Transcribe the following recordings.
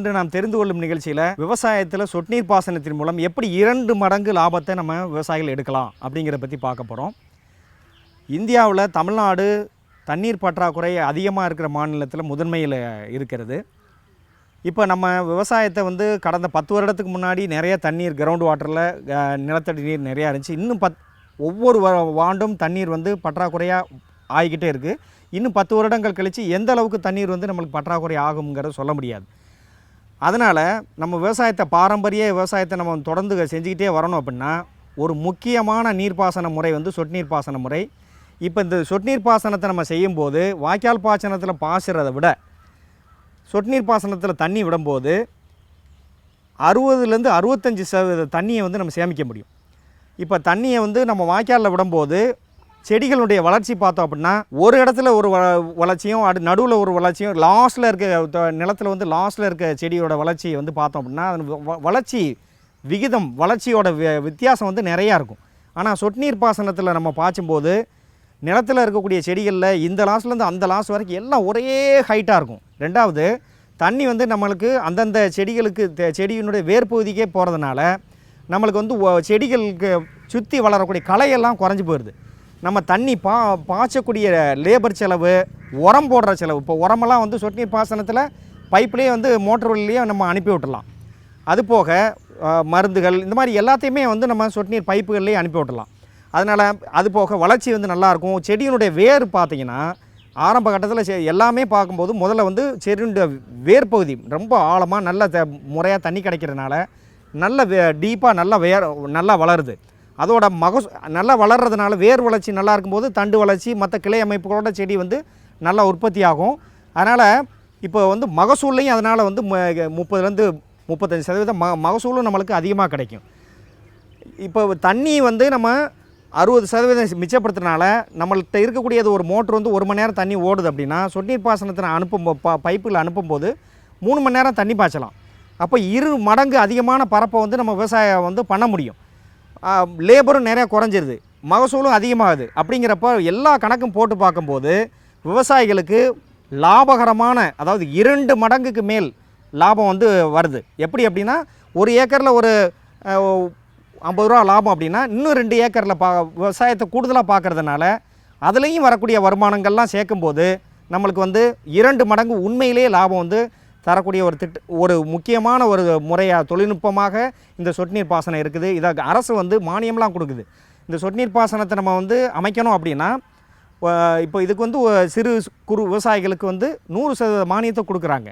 இன்று நாம் தெரிந்து கொள்ளும் நிகழ்ச்சியில் விவசாயத்தில் சொட்டுநீர் பாசனத்தின் மூலம் எப்படி இரண்டு மடங்கு லாபத்தை நம்ம விவசாயிகள் எடுக்கலாம் அப்படிங்கிறத பற்றி பார்க்க போகிறோம் இந்தியாவில் தமிழ்நாடு தண்ணீர் பற்றாக்குறை அதிகமாக இருக்கிற மாநிலத்தில் முதன்மையில் இருக்கிறது. இப்போ நம்ம விவசாயத்தை வந்து கடந்த பத்து வருடத்துக்கு முன்னாடி நிறைய தண்ணீர் கிரவுண்ட் வாட்டரில் நிலத்தடி நீர் நிறையா இருந்துச்சு. இன்னும் பத் ஒவ்வொரு ஆண்டும் தண்ணீர் வந்து பற்றாக்குறையாக ஆகிக்கிட்டே இருக்குது இன்னும் பத்து வருடங்கள் கழித்து எந்த அளவுக்கு தண்ணீர் வந்து நம்மளுக்கு பற்றாக்குறை ஆகுங்கிறத சொல்ல முடியாது. அதனால் நம்ம விவசாயத்தை பாரம்பரிய விவசாயத்தை நம்ம தொடர்ந்து செஞ்சுக்கிட்டே வரணும் அப்படின்னா ஒரு முக்கியமான நீர்ப்பாசன முறை வந்து சொட்டு நீர் பாசன முறை. இப்போ இந்த சொட்டு நீர் பாசனத்தை நம்ம செய்யும்போது வாய்க்கால் பாசனத்தில் பாசுறதை விட சொட்டு நீர் பாசனத்தில் தண்ணி விடும்போது அறுபதுலேருந்து அறுபத்தஞ்சி சதவீத தண்ணியை வந்து நம்ம சேமிக்க முடியும். இப்போ தண்ணியை வந்து நம்ம வாய்க்காலில் விடும்போது செடிகளுடைய வளர்ச்சி பார்த்தோம் அப்படின்னா ஒரு இடத்துல ஒரு வ வளர்ச்சியும் அடு நடுவில் ஒரு வளர்ச்சியும் லாஸ்ட்டில் இருக்க த- நிலத்துல வந்து லாஸ்ட்டில் இருக்க செடியோட வளர்ச்சி வந்து பார்த்தோம் அப்படின்னா அதன் வ- வளர்ச்சி விகிதம் வளர்ச்சியோட வித்தியாசம் வந்து நிறையா இருக்கும். ஆனால் சொட்டு நீர் பாசனத்தில் நம்ம பாய்ச்சும்போது நிலத்தில் இருக்கக்கூடிய செடிகளில் இந்த லாஸ்ட்லேருந்து அந்த லாஸ்ட் வரைக்கும் எல்லாம் ஒரே ஹைட்டாக இருக்கும். ரெண்டாவது தண்ணி வந்து நம்மளுக்கு அந்தந்த செடிகளுக்கு செடியினுடைய வேர்பகுதிக்கே போகிறதுனால நம்மளுக்கு வந்து செடிகளுக்கு சுற்றி வளரக்கூடிய களையெல்லாம் குறைஞ்சி போயிடுது நம்ம தண்ணி பா பாய்ச்சக்கூடிய லேபர் செலவு உரம் போடுற செலவு. இப்போ உரமெல்லாம் வந்து சொட்டு நீர் பாசனத்தில் பைப்லேயே வந்து மோட்டர் வழியிலேயே நம்ம அனுப்பி விட்டுலாம் அது போக மருந்துகள் இந்த மாதிரி எல்லாத்தையுமே வந்து நம்ம சொட்டு நீர் பைப்புகள்லேயே அனுப்பி விட்டுலாம் அதனால் அது போக வளர்ச்சி வந்து நல்லாயிருக்கும். செடியினுடைய வேர் பார்த்திங்கன்னா ஆரம்ப கட்டத்தில் செ எல்லாமே பார்க்கும்போது முதல்ல வந்து செடியினுடைய வேர் பகுதி ரொம்ப ஆழமாக நல்ல த முறையாக தண்ணி கிடைக்கிறதுனால நல்ல வே டீப்பாக நல்லா வேர் நல்லா வளருது. அதோட மகசூ நல்லா வளர்றதுனால வேர் வளர்ச்சி நல்லா இருக்கும்போது தண்டு வளர்ச்சி மற்ற கிளை அமைப்புகளோட செடி வந்து நல்லா உற்பத்தி ஆகும் அதனால் இப்போ வந்து மகசூல்லையும் அதனால் வந்து முப்பதுலேருந்து முப்பத்தஞ்சு சதவீதம் ம மகசூலும் நம்மளுக்கு அதிகமாக கிடைக்கும். இப்போ தண்ணி வந்து நம்ம அறுபது சதவீதம் மிச்சப்படுத்துறதுனால நம்மள்கிட்ட இருக்கக்கூடியது ஒரு மோட்ரு வந்து ஒரு மணி நேரம் தண்ணி ஓடுது அப்படின்னா சொட்டுநீர் பாசனத்தை அனுப்பும் ப பைப்பில் அனுப்பும்போது மூணு மணி நேரம் தண்ணி பாய்ச்சலாம். அப்போ இரு மடங்கு அதிகமான பரப்பை வந்து நம்ம விவசாயம் வந்து பண்ண முடியும். லேபரும் நிறையா குறைஞ்சிருது. மகசூலும் அதிகமாகுது. அப்படிங்கிறப்ப எல்லா கணக்கும் போட்டு பார்க்கும்போது விவசாயிகளுக்கு லாபகரமான அதாவது இரண்டு மடங்குக்கு மேல் லாபம் வந்து வருது. எப்படி அப்படின்னா ஒரு ஏக்கரில் ஒரு ஐம்பது ரூபா லாபம் அப்படின்னா இன்னும் ரெண்டு ஏக்கரில் பா விவசாயத்தை கூடுதலாக பார்க்கறதுனால அதுலேயும் வரக்கூடிய வருமானங்கள்லாம் சேர்க்கும்போது நம்மளுக்கு வந்து இரண்டு மடங்கு உண்மையிலேயே லாபம் வந்து தரக்கூடிய ஒரு திட்ட ஒரு முக்கியமான ஒரு முறையாக தொழில்நுட்பமாக இந்த சொட்டு நீர் பாசனம் இருக்குது. இதை அரசு வந்து மானியம்லாம் கொடுக்குது. இந்த சொட்டு நீர் பாசனத்தை நம்ம வந்து அமைக்கணும் அப்படின்னா இப்போ இதுக்கு வந்து சிறு குறு விவசாயிகளுக்கு வந்து நூறு சதவீத மானியத்தை கொடுக்குறாங்க.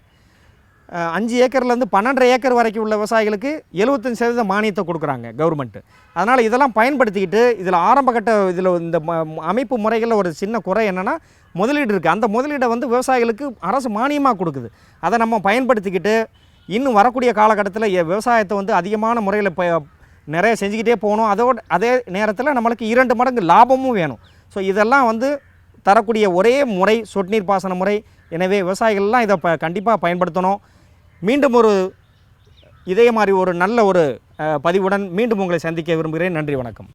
அஞ்சு ஏக்கர்லேருந்து பன்னெண்டரை ஏக்கர் வரைக்கும் உள்ள விவசாயிகளுக்கு எழுபத்தஞ்சு சதவீத மானியத்தை கொடுக்குறாங்க கவர்மெண்ட்டு அதனால் இதெல்லாம் பயன்படுத்திக்கிட்டு இதில் ஆரம்பகட்ட இதில் இந்த ம- அமைப்பு முறைகளில் ஒரு சின்ன குறை என்னென்னா முதலீடு இருக்குது அந்த முதலீடை வந்து விவசாயிகளுக்கு அரசு மானியமாக கொடுக்குது. அதை நம்ம பயன்படுத்திக்கிட்டு இன்னும் வரக்கூடிய காலகட்டத்தில் விவசாயத்தை வந்து அதிகமான முறையில் ப நிறைய செஞ்சுக்கிட்டே போகணும். அதோட அதே நேரத்தில் நம்மளுக்கு இரண்டு மடங்கு லாபமும் வேணும். ஸோ இதெல்லாம் வந்து தரக்கூடிய ஒரே முறை சொட்டு நீர் பாசன முறை. எனவே விவசாயிகள்லாம் இதை ப கண்டிப்பாக பயன்படுத்தணும். மீண்டும் ஒரு இதே மாதிரி ஒரு நல்ல ஒரு பதிவுடன் மீண்டும் உங்களை சந்திக்க விரும்புகிறேன். நன்றி வணக்கம்.